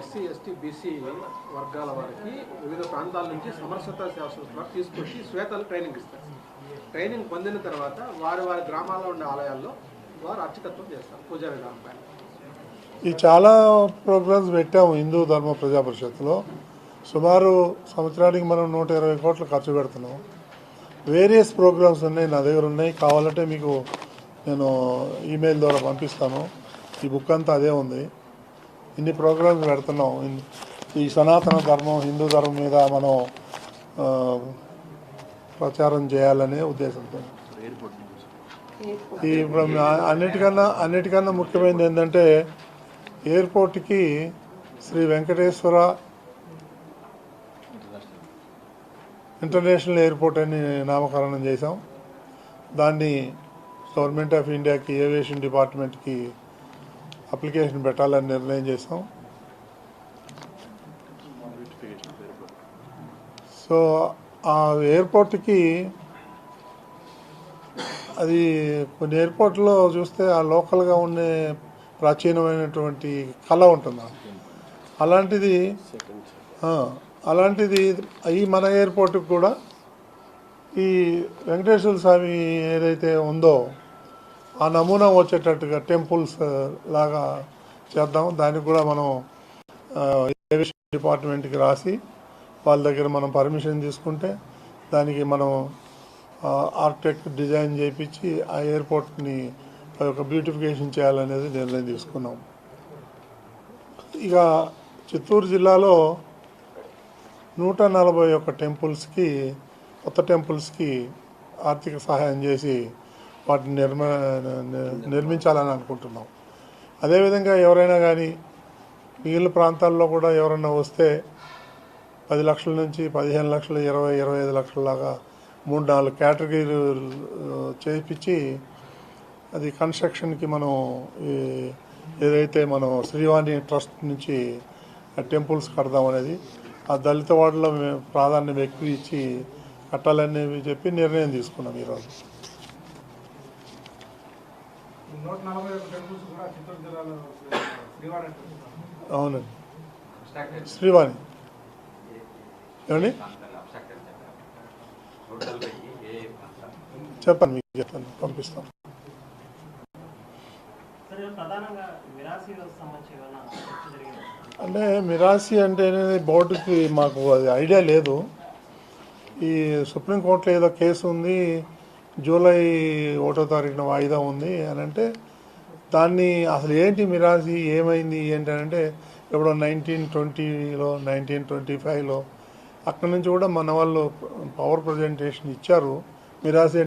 SC ST BC వర్గాల వారికి వివిధ ప్రాంతాల నుంచి సమరసత శాస్త్ర తీసుకొచ్చి శ్వేతలు ట్రైనింగ్ ఇస్తారు. ట్రైనింగ్ పొందిన తర్వాత వారి వారి గ్రామాల్లో ఉండే ఆలయాల్లో వారు అర్చకత్వం చేస్తారు పూజా విధానం పైన. ఈ చాలా ప్రోగ్రామ్స్ పెట్టాము హిందూ ధర్మ ప్రజా పరిషత్తులో సుమారు సంవత్సరానికి మనం నూట ఇరవై కోట్లు ఖర్చు పెడుతున్నాం. వేరియస్ ప్రోగ్రామ్స్ ఉన్నాయి నా దగ్గర ఉన్నాయి. కావాలంటే మీకు నేను ఈమెయిల్ ద్వారా పంపిస్తాను. ఈ బుక్ అంతా అదే ఉంది. ఇన్ని ప్రోగ్రామ్స్ పెడుతున్నాం. ఈ సనాతన ధర్మం హిందూ ధర్మం మీద మనం ప్రచారం చేయాలనే ఉద్దేశంతో. ఈ అన్నిటికన్నా అన్నిటికన్నా ముఖ్యమైనది ఏంటంటే ఎయిర్పోర్ట్కి శ్రీ వెంకటేశ్వర ఇంటర్నేషనల్ ఎయిర్పోర్ట్ అని నామకరణం చేశాం. దాన్ని గవర్నమెంట్ ఆఫ్ ఇండియాకి ఏవియేషన్ డిపార్ట్మెంట్కి అప్లికేషన్ పెట్టాలని నిర్ణయం చేసాం సో ఆ ఎయిర్పోర్ట్కి అది కొన్ని ఎయిర్పోర్ట్లో చూస్తే ఆ లోకల్గా ఉండే ప్రాచీనమైనటువంటి కళ ఉంటుంది? అలాంటిది అలాంటిది ఈ మన ఎయిర్పోర్ట్కి కూడా ఈ వెంకటేశ్వర స్వామి ఏదైతే ఉందో ఆ నమూనా వచ్చేటట్టుగా టెంపుల్స్ లాగా చేద్దాం దానికి కూడా మనం ఏవియేషన్ డిపార్ట్మెంట్కి రాసి వాళ్ళ దగ్గర మనం పర్మిషన్ తీసుకుంటే దానికి మనం ఆర్కిటెక్ట్ డిజైన్ చేయించి ఆ ఎయిర్పోర్ట్ని ఒక బ్యూటిఫికేషన్ చేయాలనేది నిర్ణయం తీసుకున్నాం. ఇక చిత్తూరు జిల్లాలో నూట నలభై ఒక్క టెంపుల్స్కి కొత్త టెంపుల్స్కి ఆర్థిక సహాయం చేసి వాటిని నిర్మ నిర్మించాలని అనుకుంటున్నాం. అదేవిధంగా ఎవరైనా కానీ మిగిలిన ప్రాంతాల్లో కూడా ఎవరైనా వస్తే పది లక్షల నుంచి పదిహేను లక్షలు ఇరవై ఇరవై ఐదు లక్షల లాగా మూడు నాలుగు కేటగిరీలు చేయించి అది కన్స్ట్రక్షన్కి మనం ఈ ఏదైతే మనం శ్రీవాణి ట్రస్ట్ నుంచి టెంపుల్స్ కడదాం అనేది ఆ దళిత వాడలో మేము ప్రాధాన్యం ఎక్కువ ఇచ్చి కట్టాలని చెప్పి నిర్ణయం తీసుకున్నాం ఈరోజు నూట నలభై ఒక టెంపుల్స్ కూడా చిత్తూరు జిల్లాలో శ్రీవారి అవునండి శ్రీవాణి ఏమండి? చెప్పండి మీకు చెప్పండి పంపిస్తాం. సరే ప్రధానంగా మిరాసి వ్యవస్థ సంబంధించి ఏమైనా చర్చ జరిగిందా? అంటే మిరాసి అంటే బోర్డుకి మాకు అది ఐడియా లేదు. ఈ సుప్రీంకోర్టులో ఏదో కేసు ఉంది జూలై ఒకటో తారీఖున వాయిదా ఉంది అని అంటే దాన్ని అసలు ఏంటి మిరాసి ఏమైంది ఏంటి అని అంటే ఎప్పుడో నైన్టీన్ ట్వంటీలో నైన్టీన్ ట్వంటీ ఫైవ్లో అక్కడి నుంచి కూడా మన వాళ్ళు పవర్ ప్రజెంటేషన్ ఇచ్చారు. మిరాసి